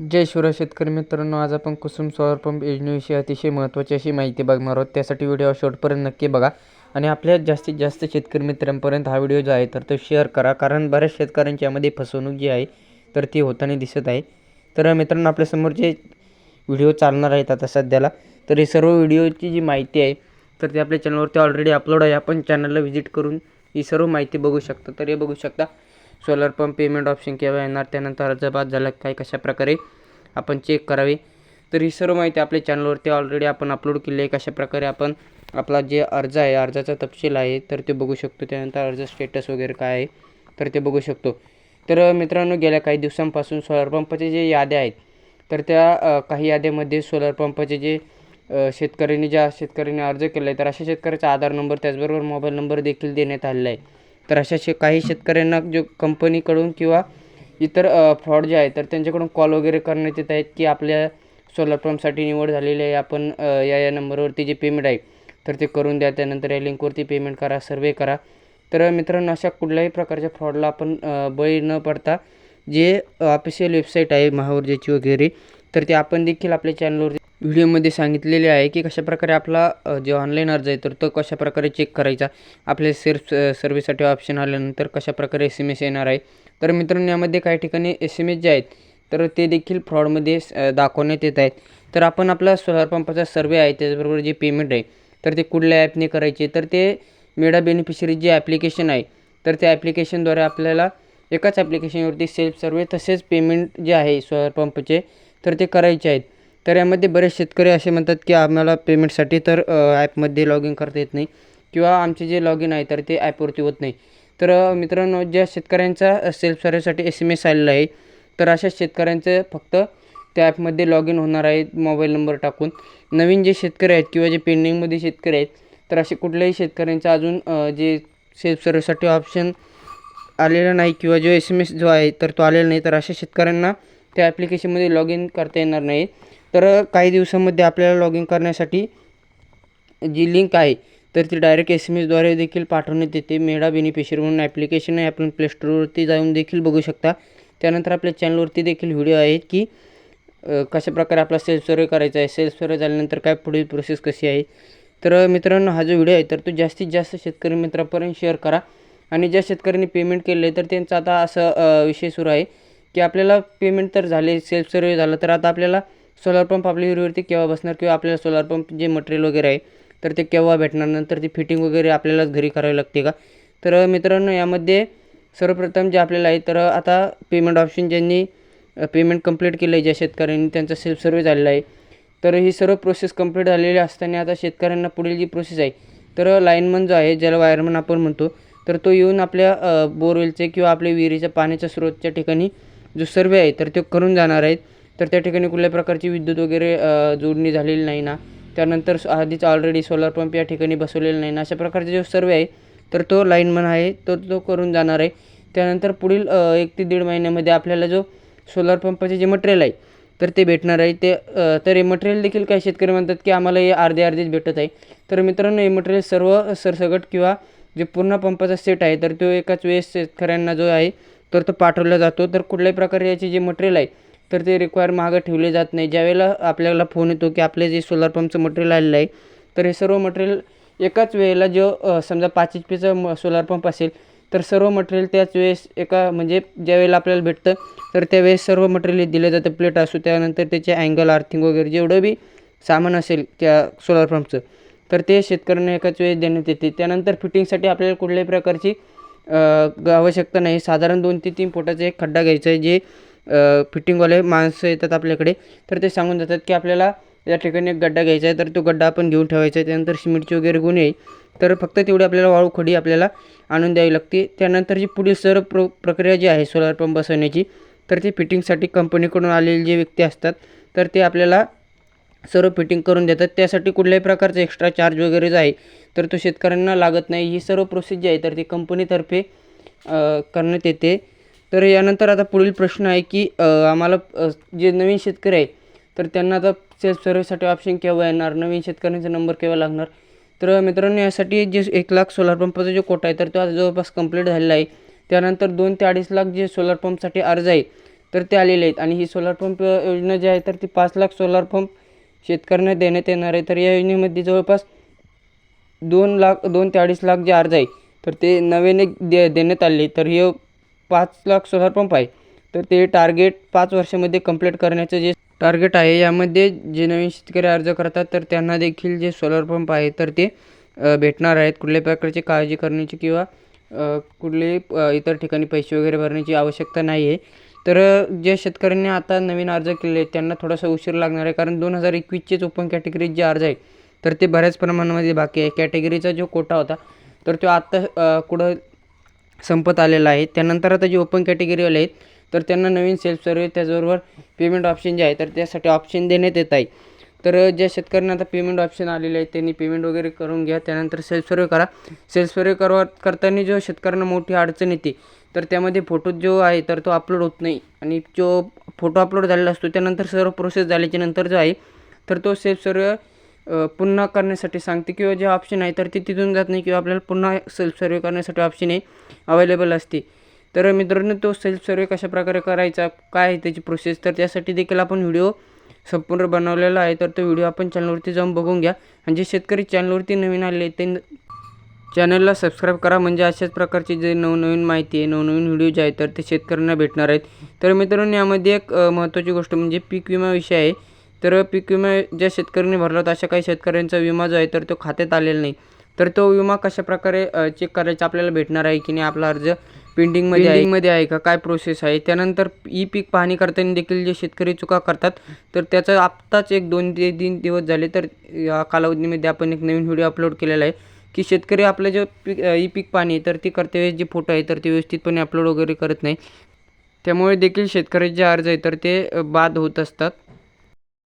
जय शिवराय शेतकरी मित्रांनो आज आपण कुसुम सोलार पंप योजनेविषयी अतिशय महत्त्वाची अशी माहिती बघणार आहोत. त्यासाठी व्हिडिओ शेवटपर्यंत नक्की बघा. आणि आपल्या जास्तीत जास्त शेतकरी मित्रांपर्यंत हा व्हिडिओ जो आहे तर तो शेअर करा. कारण बऱ्याच शेतकऱ्यांची यामध्ये फसवणूक जी आहे तर ती होताना दिसत आहे. तर मित्रांनो आपल्यासमोर जे व्हिडिओ चालणार आहेत आता सध्याला तर हे सर्व व्हिडिओची जी माहिती आहे तर ती आपल्या चॅनलवरती ऑलरेडी अपलोड आहे. आपण चॅनलला व्हिजिट करून ही सर्व माहिती बघू शकता. तर हे बघू शकता. सोलर पंप पेमेंट ऑप्शन केव्हा येणार त्यानंतर अर्ज बाद झाला काय कशा प्रकारे आपण चेक करावे. तर ही सर्व माहिती आपल्या चॅनलवरती ऑलरेडी आपण अपलोड केली आहे. कशाप्रकारे आपण आपला जे अर्ज आहे अर्जाचा तपशील आहे तर ते बघू शकतो. त्यानंतर अर्ज स्टेटस वगैरे काय आहे तर ते बघू शकतो. तर मित्रांनो गेल्या काही दिवसांपासून सोलर पंपाचे जे याद्या आहेत तर त्या काही याद्यामध्ये सोलर पंपाचे जे शेतकऱ्यांनी ज्या शेतकऱ्यांनी अर्ज केला आहे तर अशा शेतकऱ्याचा आधार नंबर त्याचबरोबर मोबाईल नंबर देखील देण्यात आलेला आहे. तर अशा शे काही शेतकऱ्यांना जो कंपनीकडून किंवा इतर फ्रॉड जे आहे तर त्यांच्याकडून कॉल वगैरे करण्यात येत आहेत की आपल्या सोलर पंपसाठी निवड झालेली आहे आपण या या नंबरवरती जे पेमेंट आहे तर ते करून द्या त्यानंतर या लिंकवरती पेमेंट करा सर्वे करा. तर मित्रांनो अशा कुठल्याही प्रकारच्या फ्रॉडला आपण बळी न पडता जे ऑफिशियल वेबसाईट आहे महाऊर्जेची वगैरे तर ते आपण देखील आपल्या चॅनलवरती व्हिडिओमध्ये सांगितलेले आहे की कशाप्रकारे आपला जे ऑनलाईन अर्ज आहे तर तो कशाप्रकारे चेक करायचा? आपल्या सेल्फ सर्व्हिससाठी ऑप्शन आल्यानंतर कशाप्रकारे एस एम एस येणार आहे? तर मित्रांनो यामध्ये काही ठिकाणी एस एम एस जे आहेत तर ते देखील फ्रॉडमध्ये दाखवण्यात येत आहेत. तर आपण आपला सोलार पंपाचा सर्वे आहे त्याचबरोबर जे पेमेंट आहे तर ते कुठल्या ॲपने करायचे? तर ते मेडा बेनिफिशरी जे ॲप्लिकेशन आहे तर त्या ॲप्लिकेशनद्वारे आपल्याला एकाच ॲप्लिकेशनवरती सेल्फ सर्वे तसेच पेमेंट जे आहे सोलार पंपचे तर ते करायचे आहेत. तर यामध्ये बरेच शेतकरी असे म्हणतात की आम्हाला पेमेंटसाठी तर ॲपमध्ये लॉग इन करता येत नाही किंवा आमचे जे लॉग इन आहे तर ते ॲपवरती होत नाही. तर मित्रांनो ज्या शेतकऱ्यांचा सेल्फ सर्व्हिससाठी एस एम एस आलेला आहे तर अशा शेतकऱ्यांचं फक्त त्या ॲपमध्ये लॉग इन होणार आहे मोबाईल नंबर टाकून. नवीन जे शेतकरी आहेत किंवा जे पेंडिंगमध्ये शेतकरी आहेत तर असे कुठल्याही शेतकऱ्यांचा अजून जे सेल्फ सर्व्हिससाठी ऑप्शन आलेला नाही किंवा जो एस एम एस जो आहे तर तो आलेला नाही तर अशा शेतकऱ्यांना त्या ॲप्लिकेशनमध्ये लॉग इन करता येणार नाही. तर काही दिवसांमध्ये आपल्याला लॉग इन करण्यासाठी जी लिंक आहे तर ती डायरेक्ट एस एम एसद्वारे देखील पाठवण्यात येते. मेडा बेनिफिशरी म्हणून ॲप्लिकेशन आहे. आपण प्लेस्टोरवरती जाऊन देखील बघू शकता. त्यानंतर आपल्या चॅनलवरती देखील व्हिडिओ आहेत की कशाप्रकारे आपला सेल्फ सर्वे करायचा आहे. सेल्फ सर्वे झाल्यानंतर काय पुढील प्रोसेस कशी आहे. तर मित्रांनो हा जो व्हिडिओ आहे तर तो जास्तीत जास्त शेतकरी मित्रापर्यंत शेअर करा. आणि ज्या शेतकऱ्यांनी पेमेंट केले आहे तर त्यांचा आता असं विषय सुरू आहे की आपल्याला पेमेंट तर झाले सेल्फ सर्वे झालं तर आता आपल्याला सोलार पंप आपल्या विहिरीवरती केव्हा बसणार किंवा आपल्याला सोलार पंप जे मटेरियल वगैरे आहे तर ते केव्हा भेटणार नंतर ती फिटिंग वगैरे आपल्यालाच घरी करावी लागते का? तर मित्रांनो यामध्ये सर्वप्रथम जे आपल्याला आहे तर आता पेमेंट ऑप्शन ज्यांनी पेमेंट कंप्लीट केलं आहे ज्या शेतकऱ्यांनी त्यांचा सेल्फ सर्वे झालेला आहे तर ही सर्व प्रोसेस कंप्लीट झालेली असताना आता शेतकऱ्यांना पुढील जी प्रोसेस आहे तर लाईनमन जो आहे ज्याला वायरमन आपण म्हणतो तर तो येऊन आपल्या बोरवेलचे किंवा आपल्या विहिरीच्या पाण्याच्या स्रोतच्या ठिकाणी जो सर्वे आहे तर तो करून जाणार आहेत. तर त्या ठिकाणी कुठल्या प्रकारची विद्युत वगैरे जोडणी झालेली नाही ना. त्यानंतर स- आधीच ऑलरेडी सोलार पंप या ठिकाणी बसवलेला नाही ना. अशा प्रकारचे जो सर्वे आहे तर तो लाईनमन आहे तो तो करून जाणार आहे. त्यानंतर पुढील एक ते दीड महिन्यामध्ये आपल्याला जो सोलार पंपाचे जे मटेरियल आहे तर ते भेटणार आहे. ते तर हे मटेरियल देखील काही शेतकरी म्हणतात की आम्हाला हे अर्धे अर्धेच भेटत आहे. तर मित्रांनो हे मटेरियल सर्व सरसगट किंवा जे पूर्ण पंपाचा सेट आहे तर तो एकाच वेळेस शेतकऱ्यांना जो आहे तर तो पाठवला जातो. तर कुठल्याही प्रकारे याचे जे मटेरियल आहे तर ते रिक्वायर मागं ठेवले जात नाही. ज्यावेळेला आपल्याला फोन येतो की आपले जे सोलार पंपचं मटेरियल आलेलं आहे तर हे सर्व मटेरियल एकाच वेळेला जो समजा पाच एच पीचा म सोलार पंप असेल तर सर्व मटेरियल त्याच वेळेस एका म्हणजे ज्यावेळेला आपल्याला भेटतं तर त्यावेळेस सर्व मटेरियल दिलं जातं. प्लेट असू त्यानंतर त्याचे अँगल आर्थिंग वगैरे जेवढं बी सामान असेल त्या सोलार पंपचं तर ते शेतकऱ्यांना एकाच वेळेस देण्यात येते. त्यानंतर फिटिंगसाठी आपल्याला कुठल्याही प्रकारची आवश्यकता नाही. साधारण दोन ते तीन फुटाचा एक खड्डा घ्यायचा आहे जे फिटिंगवाले माणसं येतात आपल्याकडे. तर ते सांगून जातात की आपल्याला या ठिकाणी एक गड्डा घ्यायचा आहे. तर तो गड्डा आपण घेऊन ठेवायचा आहे. त्यानंतर सिमेंटची वगैरे गुण येईल तर फक्त तेवढी आपल्याला वाळू खडी आपल्याला आणून द्यावी लागते. त्यानंतर जी पुढील सर्व प्र प्रक्रिया जी आहे सोलार पंप बसवण्याची तर ती फिटिंगसाठी कंपनीकडून आलेले जे व्यक्ती असतात तर ते आपल्याला सर्व फिटिंग करून देतात. त्यासाठी कुठल्याही प्रकारचा एक्स्ट्रा चार्ज वगैरे जो आहे तर तो शेतकऱ्यांना लागत नाही. ही सर्व प्रोसेस जी आहे तर ती कंपनीतर्फे करण्यात येते. तर यानंतर आता पुढील प्रश्न आहे की आम्हाला जे नवीन शेतकरी आहे तर त्यांना आता सेल्फ सर्व्हिससाठी ऑप्शन केव्हा येणार? नवीन शेतकऱ्यांचा नंबर केव्हा लागणार? तर मित्रांनो यासाठी जे एक लाख सोलार पंपाचा जो कोटा आहे तर तो आता जवळपास कंप्लीट झालेला आहे. त्यानंतर दोन ते अडीच लाख जे सोलार पंपसाठी अर्ज आहे तर ते आलेले आहेत. आणि ही सोलार पंप योजना जी आहे तर ती पाच लाख सोलार पंप शेतकऱ्यांना देण्यात येणार आहे. तर या योजनेमध्ये जवळपास दोन लाख दोन ते अडीच लाख जे अर्ज आहे तर ते नव्याने दे देण्यात आले. तर हे पाच लाख सोलार पंप आहे. तर ते टार्गेट पाच वर्षामध्ये कंप्लीट करण्याचं जे टार्गेट आहे यामध्ये जे नवीन शेतकरी अर्ज करतात तर त्यांना देखील जे सोलार पंप आहे तर ते भेटणार आहेत. कुठल्याही प्रकारची काळजी करण्याची किंवा कुठले कुठलेही इतर ठिकाणी पैसे वगैरे भरण्याची आवश्यकता नाही आहे तर ज्या शेतकऱ्यांनी आता नवीन अर्ज केले आहेत त्यांना थोडासा उशीर लागणार आहे. कारण दोन हजार एकवीसचेच ओपन कॅटेगरीत जे अर्ज आहे तर ते बऱ्याच प्रमाणामध्ये बाकी आहे. कॅटेगरीचा जो कोटा होता तर तो आत्ता कुठं संपत आलेला आहे. त्यानंतर आता जे ओपन कॅटेगरीवाले आहेत तर त्यांना नवीन सेल्फ सर्व्हे त्याचबरोबर पेमेंट ऑप्शन जे आहे तर त्यासाठी ऑप्शन देण्यात येत आहे. तर ज्या शेतकऱ्यांना आता पेमेंट ऑप्शन आलेले आहेत त्यांनी पेमेंट वगैरे करून घ्या. त्यानंतर सेल्फ सर्वे करा. सेल्फ सर्वे करवा करताना जो शेतकऱ्यांना मोठी अडचण येते तर त्यामध्ये फोटो जो आहे तर तो अपलोड होत नाही. आणि जो फोटो अपलोड झालेला असतो त्यानंतर सर्व प्रोसेस झाल्याच्यानंतर जो आहे तर तो सेल्फ सर्व्हे पुन्हा करण्यासाठी सांगते किंवा जे ऑप्शन आहे तर ते तिथून जात नाही किंवा आपल्याला पुन्हा सेल्फ सर्वे करण्यासाठी ऑप्शन आहे अवेलेबल असते. तर मित्रांनो तो सेल्फ सर्वे कशाप्रकारे करायचा काय आहे त्याची प्रोसेस तर त्यासाठी देखील आपण व्हिडिओ संपूर्ण बनवलेला आहे. तर तो व्हिडिओ आपण चॅनलवरती जाऊन बघून घ्या. आणि जे शेतकरी चॅनलवरती नवीन आले ते चॅनलला सबस्क्राईब करा. म्हणजे अशाच प्रकारची जे नवनवीन माहिती आहे नवनवीन व्हिडिओ जे आहेत तर ते शेतकऱ्यांना भेटणार आहेत. तर मित्रांनो यामध्ये एक महत्त्वाची गोष्ट म्हणजे पीक विमा विषय आहे. तर पीक विमा ज्या शेतकऱ्यांनी भरला होता अशा काही शेतकऱ्यांचा विमा जो आहे तर तो खात्यात आलेला नाही. तर तो विमा कशाप्रकारे चेक करायचा आपल्याला भेटणार आहे की नाही? आपला अर्ज पेंडिंगमध्ये पेंडिंगमध्ये आहे. का? काय प्रोसेस आहे? त्यानंतर ई पीक पाहणी करताना देखील जे शेतकरी चुका करतात तर त्याचं आत्ताच एक दोन ते तीन दिवस झाले तर या कालावधीमध्ये आपण एक नवीन व्हिडिओ अपलोड केलेला आहे की शेतकरी आपलं जे पीक ई पीक पाणी आहे तर ती करतेवेळेस जे फोटो आहे तर ते व्यवस्थितपणे अपलोड वगैरे करत नाही. त्यामुळे देखील शेतकऱ्याचे जे अर्ज आहे तर ते बाद होत असतात.